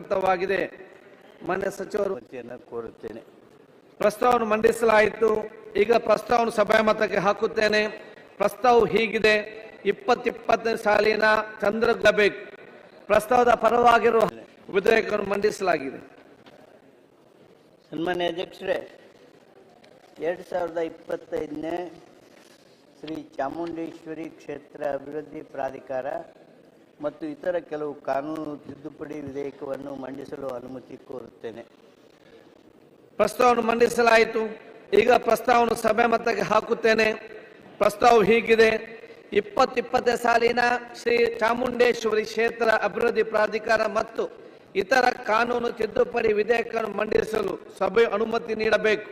ಅಂಗೀಕೃತವಾಗಿದೆ ಮಾನ್ಯ ಸಚಿವರು ಕೋರುತ್ತೇನೆ. ಪ್ರಸ್ತಾವವನ್ನು ಮಂಡಿಸಲಾಯಿತು. ಈಗ ಪ್ರಸ್ತಾವವನ್ನು ಸಭಾಮತಕ್ಕೆ ಹಾಕುತ್ತೇನೆ. ಪ್ರಸ್ತಾವ ಹೀಗಿದೆ. ಇಪ್ಪತ್ತಿಪ್ಪತ್ತನೇ ಸಾಲಿನ ಚಂದ್ರ ಬೇಕು. ಪ್ರಸ್ತಾವದ ಪರವಾಗಿರುವ ವಿಧೇಯಕವನ್ನು ಮಂಡಿಸಲಾಗಿದೆ. ಸನ್ಮಾನ್ಯ ಅಧ್ಯಕ್ಷರೇ ಎರಡು ಸಾವಿರದ ಇಪ್ಪತ್ತೈದನೇ ಶ್ರೀ ಚಾಮುಂಡೇಶ್ವರಿ ಕ್ಷೇತ್ರ ಅಭಿವೃದ್ಧಿ ಪ್ರಾಧಿಕಾರ ಮತ್ತು ಇತರ ಕೆಲವು ಕಾನೂನು ತಿದ್ದುಪಡಿ ವಿಧೇಯಕವನ್ನು ಮಂಡಿಸಲು ಅನುಮತಿ ಕೋರುತ್ತೇನೆ. ಪ್ರಸ್ತಾವವನ್ನು ಮಂಡಿಸಲಾಯಿತು. ಈಗ ಪ್ರಸ್ತಾವವನ್ನು ಸಭೆ ಮತಕ್ಕೆ ಹಾಕುತ್ತೇನೆ. ಪ್ರಸ್ತಾವ ಹೀಗಿದೆ. ಇಪ್ಪತ್ತಿಪ್ಪತ್ತೇ ಸಾಲಿನ ಶ್ರೀ ಚಾಮುಂಡೇಶ್ವರಿ ಕ್ಷೇತ್ರ ಅಭಿವೃದ್ಧಿ ಪ್ರಾಧಿಕಾರ ಮತ್ತು ಇತರ ಕಾನೂನು ತಿದ್ದುಪಡಿ ವಿಧೇಯಕವನ್ನು ಮಂಡಿಸಲು ಸಭೆ ಅನುಮತಿ ನೀಡಬೇಕು.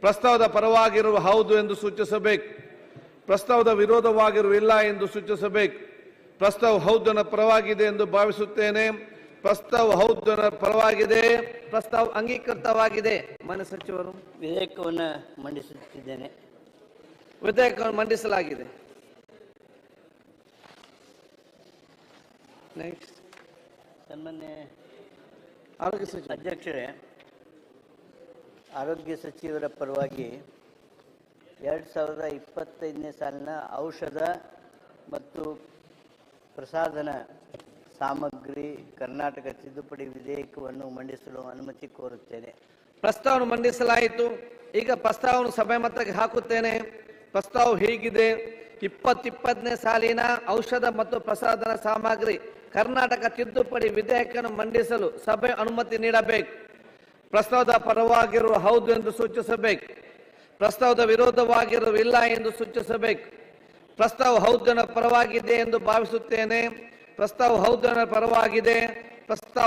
ಪ್ರಸ್ತಾವದ ಪರವಾಗಿರುವ ಹೌದು ಎಂದು ಸೂಚಿಸಬೇಕು. ಪ್ರಸ್ತಾವದ ವಿರೋಧವಾಗಿರುವ ಇಲ್ಲ ಎಂದು ಸೂಚಿಸಬೇಕು. ಪ್ರಸ್ತಾವ ಹೌದನ ಪರವಾಗಿದೆ ಎಂದು ಭಾವಿಸುತ್ತೇನೆ. ಪ್ರಸ್ತಾವ ಹೌದನ ಪರವಾಗಿದೆ. ಪ್ರಸ್ತಾವ ಅಂಗೀಕೃತವಾಗಿದೆ. ಮಾನ್ಯ ಸಚಿವರು ವಿಧೇಯಕವನ್ನು ಮಂಡಿಸುತ್ತಿದ್ದೇನೆ. ವಿಧೇಯಕವನ್ನು ಮಂಡಿಸಲಾಗಿದೆ. ನೆಕ್ಸ್ಟ್ ಸನ್ಮಾನ್ಯ ಆರೋಗ್ಯ ಸಚಿವ. ಅಧ್ಯಕ್ಷರೇ ಆರೋಗ್ಯ ಸಚಿವರ ಪರವಾಗಿ ಎರಡು ಸಾವಿರದ ಇಪ್ಪತ್ತೈದನೇ ಸಾಲಿನ ಔಷಧ ಮತ್ತು ಪ್ರಸಾಧನ ಸಾಮಗ್ರಿ ಕರ್ನಾಟಕ ತಿದ್ದುಪಡಿ ವಿಧೇಯಕವನ್ನು ಮಂಡಿಸಲು ಅನುಮತಿ ಕೋರುತ್ತೇನೆ. ಪ್ರಸ್ತಾವವನ್ನು ಮಂಡಿಸಲಾಯಿತು. ಈಗ ಪ್ರಸ್ತಾವವನ್ನು ಸಭಾಮತಕ್ಕೆ ಹಾಕುತ್ತೇನೆ. ಪ್ರಸ್ತಾವ ಹೀಗಿದೆ? ಇಪ್ಪತ್ತಿಪ್ಪತ್ತನೇ ಸಾಲಿನ ಔಷಧ ಮತ್ತು ಪ್ರಸಾದನ ಸಾಮಗ್ರಿ ಕರ್ನಾಟಕ ತಿದ್ದುಪಡಿ ವಿಧೇಯಕವನ್ನು ಮಂಡಿಸಲು ಸಭೆ ಅನುಮತಿ ನೀಡಬೇಕು. ಪ್ರಸ್ತಾವದ ಪರವಾಗಿರುವ ಹೌದು ಎಂದು ಸೂಚಿಸಬೇಕು. ಪ್ರಸ್ತಾವದ ವಿರೋಧವಾಗಿರುವ ಇಲ್ಲ ಎಂದು ಸೂಚಿಸಬೇಕು. ಪ್ರಸ್ತಾವ ಹೌದನ ಪರವಾಗಿದೆ ಎಂದು ಭಾವಿಸುತ್ತೇನೆ. ಪ್ರಸ್ತಾವ ಹೌದನ ಪರವಾಗಿದೆ. ಪ್ರಸ್ತಾವ